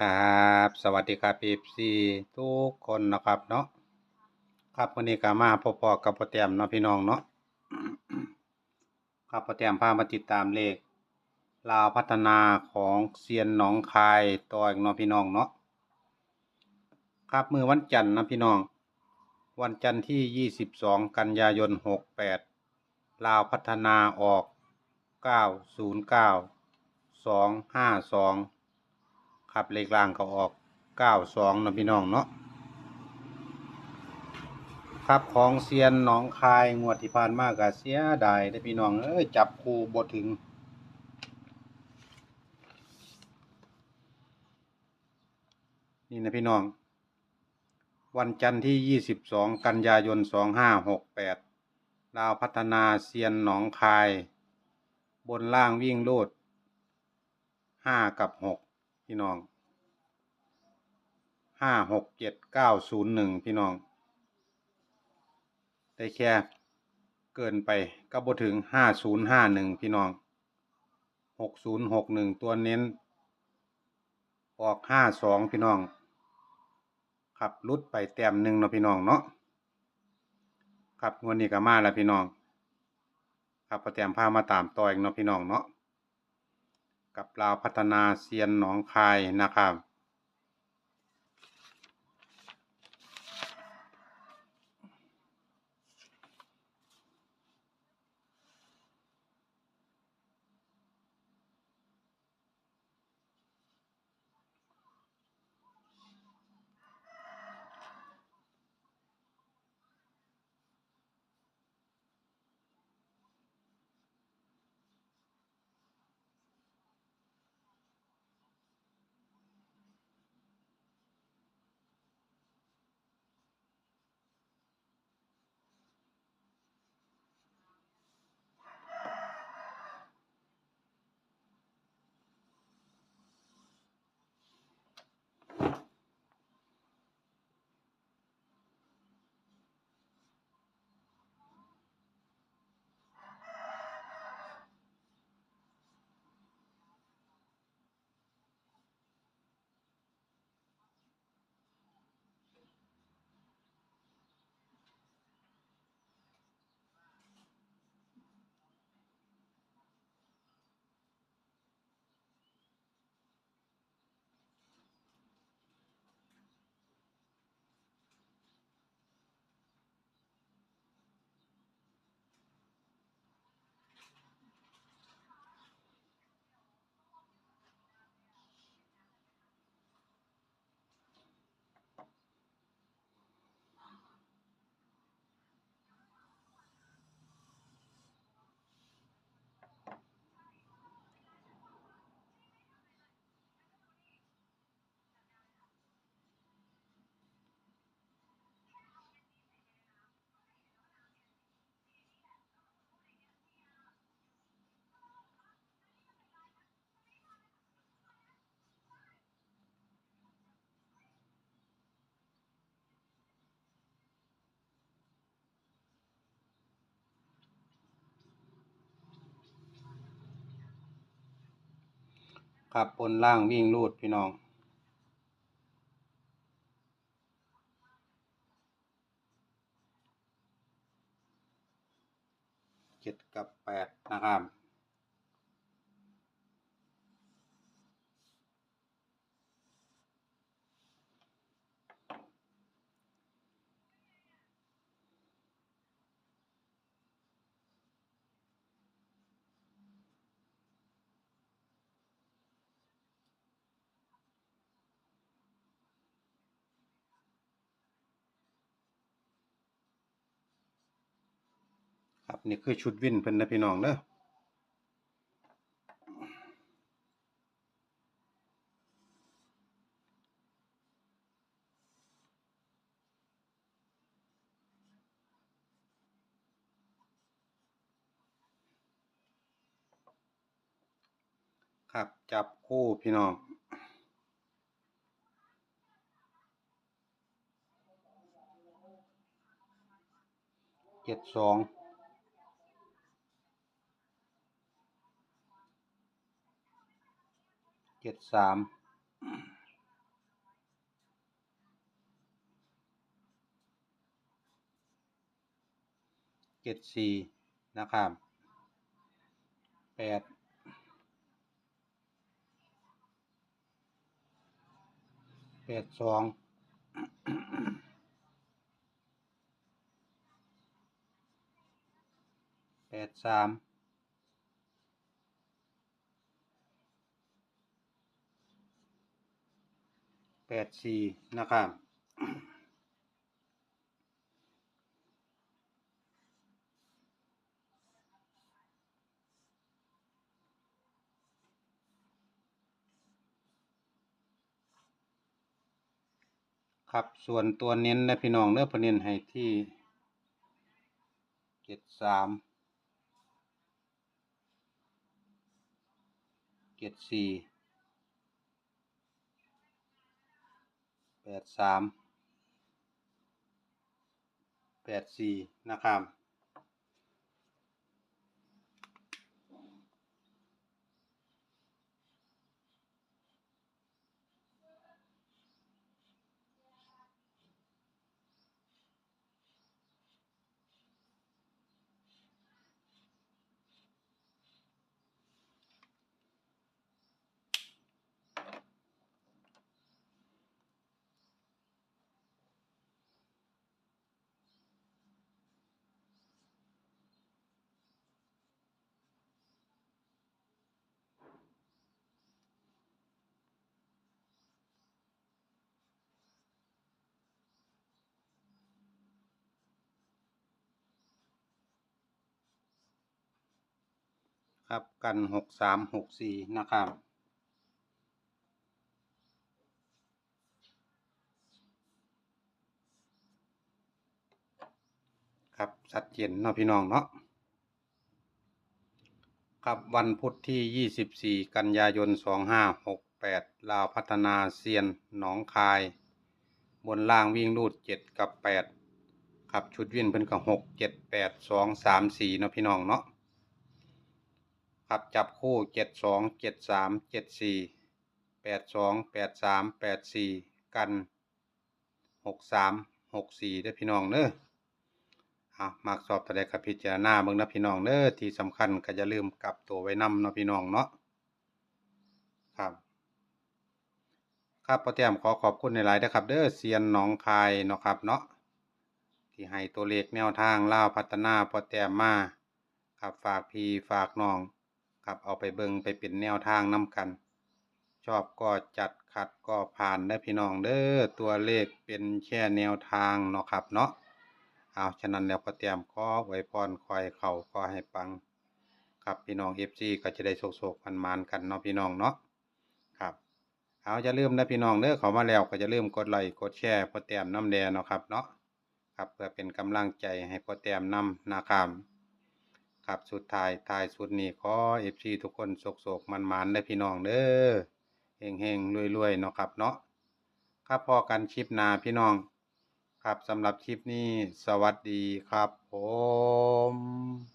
ครับสวัสดีครับเอฟซีทุกคนนะครับเนาะครับวันนี้ก็มาพบๆกับพ่อแตมเนาะพี่น้องเนาะครับพ่อแตมพามาติดตามเลขลาวพัฒนาของเซียนหนองคายต่ออีกเนาะพี่น้องเนาะครับมือวันจันทร์นะพี่น้อง วันจันทร์ที่ 22 กันยายน 68 ลาวพัฒนาออก 909 252 ครับเลขล่างก็ออก92นะพี่น้องเนาะครับของเซียนหนองคายงวดที่ผ่านมาก็เสียดายได้พี่น้องเอ้ยจับคู่บ่ถึง นี่นะพี่น้อง วันจันทร์ที่ 22 กันยายน 2568ลาวพัฒนาเซียนหนองคาย บนล่างวิ่งโลด 5 กับ 6 พี่น้อง5 6 7 9 0 1พี่น้องได้แค่เกินไปก็บ่ถึง5051พี่น้อง6061ตัวเน้น ออก52พี่น้องครับลุดไปแต้มหนึ่งเนาะพี่น้องเนาะครับงวันนี้ก็มาแล้วพี่น้อง ครับพอแต้มพามาตามต่ออีกเนาะพี่น้องเนาะ กับลาพัฒนาเซียนหนองคายนะครับ ครับบนล่างวิ่งรูดพี่น้อง เจ็ดกับแปดนะครับ นี่คือชุดวินเพิ่นนะพี่น้องเด้อครับ จับคู่พี่น้องเจ็ดสอง เจ็ดสามเจ็ดสี่นะครับแปดแปดสองแปดสาม ปดสี่นะครับ ครับส่วนตัวเน้นนะพี่น้องเนื้อพเน้นให้ที่เจ็ดสามเจ็ดสี่ แปดสามแปดสี่นะครับ ครับ กันหกสามหกสี่นะครับ ครับชัดเจนเนาะพี่น้องเนาะครับวันพุธที่ 24 กันยายน 2568 ลาวพัฒนาเซียนหนองคาย บนล่างวิ่งรูด 7 กับ 8 ครับชุดวิ่นเพิ่นก็6 7 8 2 3 4 เนาะพี่น้องเนาะ ครับจับคู่7 2 7 3 7 4 8 2 8 3 8 4กัน6 3 6 4เด้พี่น้องเด้ออะมักสอบตัวใดกับพิจารณาเบิ่งนะพี่น้องเด้อที่สำคัญก็อย่าลืมกลับตัวไว้นำเนาะพี่น้องเนาะครับครับพ่อแต้มขอขอบคุณในหลายนะครับ เด้อเซียนหนองคายเนาะครับเนาะที่ให้ตัวเลขแนวทางล่าพัฒนาพ่อแต้มมาครับฝากพี่ฝากน้อง ครับเอาไปเบิงไปเป็นแนวทางนํกัน ชอบก็จัดขัดก็ผ่านได้พี่น้องเด้อตัวเลขเป็นแค่แนวทางเนาะครับเนาะเอาฉะนั้นแล้วก็เตรียมขอไว้พรคอยเข่าก็ให้ปัง ครับพี่น้องเอฟซีก็จะได้โศกๆมันมานๆกันเนาะพี่น้องเนาะครับเอาจะลืมนะพี่น้องเด้อเขามาแล้วก็จะลืมกดไลค์กดแชร์พอแต้มน้ำแดงเนาะครับเนาะครับเพื่อเป็นกำลังใจให้พอแต้มนำนะครับ ครับสุดท้ายท้ายสุดนี้ขอเอฟซีทุกคนโศกๆมันมันเด้พี่น้องเด้อเฮงเฮงรวยรวยเนาะครับเนาะครับพอกันคลิปหน้าพี่น้อง ครับสำหรับคลิปนี้สวัสดีครับผม